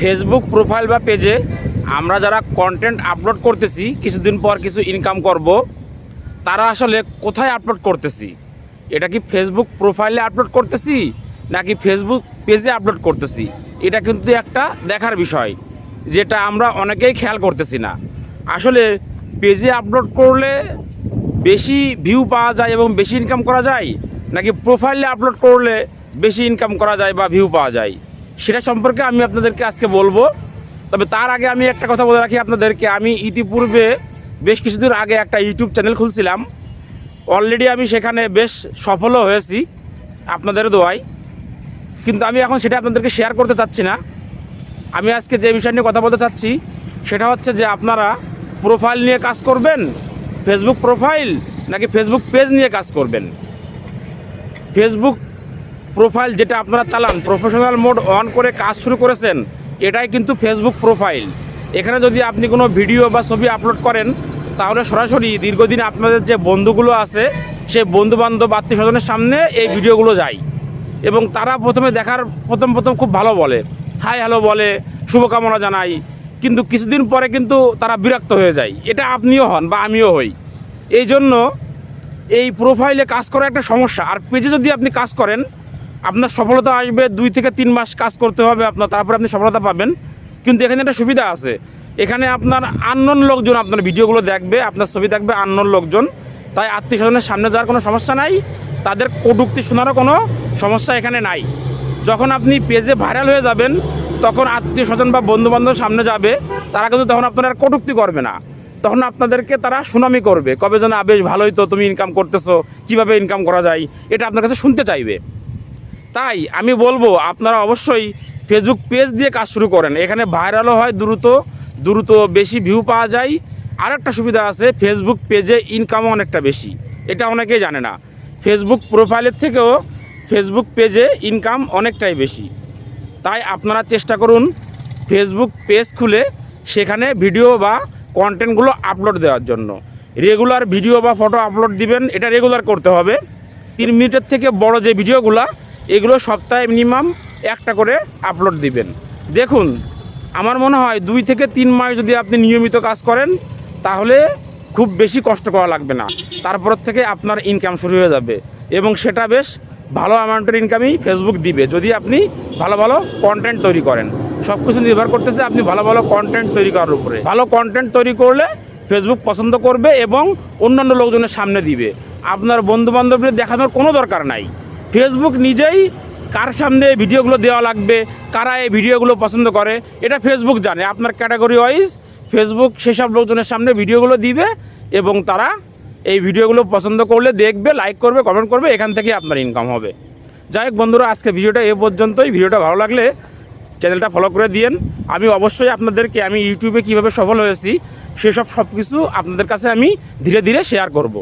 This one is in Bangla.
ফেসবুক প্রোফাইল বা পেজে আমরা যারা কন্টেন্ট আপলোড করতেছি, কিছুদিন পর কিছু ইনকাম করব, তারা আসলে কোথায় আপলোড করতেছি? এটা কি ফেসবুক প্রোফাইলে আপলোড করতেছি, নাকি ফেসবুক পেজে আপলোড করতেছি? এটা কিন্তু একটা দেখার বিষয়, যেটা আমরা অনেকেই খেয়াল করতেছি না। আসলে পেজে আপলোড করলে বেশি ভিউ পাওয়া যায় এবং বেশি ইনকাম করা যায়, নাকি প্রোফাইলে আপলোড করলে বেশি ইনকাম করা যায় বা ভিউ পাওয়া যায়? সেটা সম্পর্কে আমি আপনাদেরকে আজকে বলব। তবে তার আগে আমি একটা কথা বলে রাখি আপনাদেরকে। আমি ইতিপূর্বে বেশ কিছুদিন আগে একটা ইউটিউব চ্যানেল খুলছিলাম। অলরেডি আমি সেখানে বেশ সফলও হয়েছি আপনাদের দোয়ায়। কিন্তু আমি এখন সেটা আপনাদেরকে শেয়ার করতে চাচ্ছি না। আমি আজকে যে বিষয় নিয়ে কথা বলতে চাচ্ছি, সেটা হচ্ছে যে আপনারা প্রোফাইল নিয়ে কাজ করবেন? ফেসবুক প্রোফাইল নাকি ফেসবুক পেজ নিয়ে কাজ করবেন? ফেসবুক প্রোফাইল যেটা আপনারা চালান প্রফেশনাল মোড অন করে কাজ শুরু করেছেন, এটাই কিন্তু ফেসবুক প্রোফাইল এখানে যদি আপনি কোনো ভিডিও বা ছবি আপলোড করেন, তাহলে সরাসরি দীর্ঘদিন আপনাদের যে বন্ধুগুলো আছে, সেই বন্ধু বান্ধব আত্মীয় স্বজনের সামনে এই ভিডিওগুলো যায়। এবং তারা প্রথমে দেখার, প্রথম প্রথম খুব ভালো বলে। হাই হ্যালো বলে, শুভকামনা জানাই। কিন্তু কিছুদিন পরে কিন্তু তারা বিরক্ত হয়ে যায়। এটা আপনিও হন বা আমিও হই। এই জন্য এই প্রোফাইলে কাজ করা একটা সমস্যা। আর পেজে যদি আপনি কাজ করেন আপনার সফলতা আসবে দুই থেকে তিন মাস কাজ করতে হবে আপনার তারপরে আপনি সফলতা পাবেন। কিন্তু এখানে একটা সুবিধা আছে। এখানে আপনার আননোন লোকজন আপনার ভিডিওগুলো দেখবে আপনার ছবি দেখবে আননোন লোকজন। তাই আত্মীয় স্বজনের সামনে যাওয়ার কোনো সমস্যা নাই। তাদের কটুক্তি শোনারও কোনো সমস্যা এখানে নাই। যখন আপনি পেজে ভাইরাল হয়ে যাবেন তখন আত্মীয় স্বজন বা বন্ধু বান্ধব সামনে যাবে তারা কিন্তু তখন আপনার কটুক্তি করবে না। তখন আপনাদেরকে তারা সুনামি করবে। কবে যেন "আ, বেশ ভালোই তো তুমি ইনকাম করতেছো কীভাবে ইনকাম করা যায় এটা আপনার কাছে শুনতে চাইবে। তাই আমি বলব, আপনারা অবশ্যই ফেসবুক পেজ দিয়ে কাজ শুরু করেন। এখানে ভাইরালও হয় দ্রুত দ্রুত বেশি ভিউ পাওয়া যায়। আর একটা সুবিধা আছে ফেসবুক পেজে ইনকামও অনেকটা বেশি। এটা অনেকেই জানে না। ফেসবুক প্রোফাইলের থেকেও ফেসবুক পেজে ইনকাম অনেকটাই বেশি। তাই আপনারা চেষ্টা করুন ফেসবুক পেজ খুলে সেখানে ভিডিও বা কন্টেন্টগুলো আপলোড দেওয়ার জন্য। রেগুলার ভিডিও বা ফটো আপলোড দিবেন, এটা রেগুলার করতে হবে। তিন মিনিটের থেকে বড় যে ভিডিওগুলো এগুলো সপ্তাহে মিনিমাম একটা করে আপলোড দিবেন। দেখুন, আমার মনে হয় দুই থেকে তিন মাস যদি আপনি নিয়মিত কাজ করেন, তাহলে খুব বেশি কষ্ট করা লাগবে না। তারপর থেকে আপনার ইনকাম শুরু হয়ে যাবে। এবং সেটা বেশ ভালো অ্যামাউন্টের ইনকামই ফেসবুক দিবে, যদি আপনি ভালো ভালো কন্টেন্ট তৈরি করেন। সব কিছু নির্ভর করতেছে আপনি ভালো ভালো কন্টেন্ট তৈরি করার উপরে। ভালো কন্টেন্ট তৈরি করলে ফেসবুক পছন্দ করবে এবং অন্যান্য লোকজনের সামনে দিবে। আপনার বন্ধু বান্ধবদের দেখানোর কোনো দরকার নাই। ফেসবুক নিজেই কার সামনে ভিডিওগুলো দেওয়া লাগবে, কারা এই ভিডিওগুলো পছন্দ করে, এটা ফেসবুক জানে। আপনার ক্যাটাগরি ওয়াইজ ফেসবুক সেসব লোকজনের সামনে ভিডিওগুলো দিবে এবং তারা এই ভিডিওগুলো পছন্দ করলে দেখবে লাইক করবে কমেন্ট করবে, এখান থেকে আপনার ইনকাম হবে। যাই হোক বন্ধুরা, আজকে ভিডিওটা এ পর্যন্তই। ভিডিওটা ভালো লাগলে চ্যানেলটা ফলো করে দিয়েন। আমি অবশ্যই আপনাদেরকে, আমি ইউটিউবে কীভাবে সফল হয়েছি, সেসব সব কিছু আপনাদের কাছে আমি ধীরে ধীরে শেয়ার করব।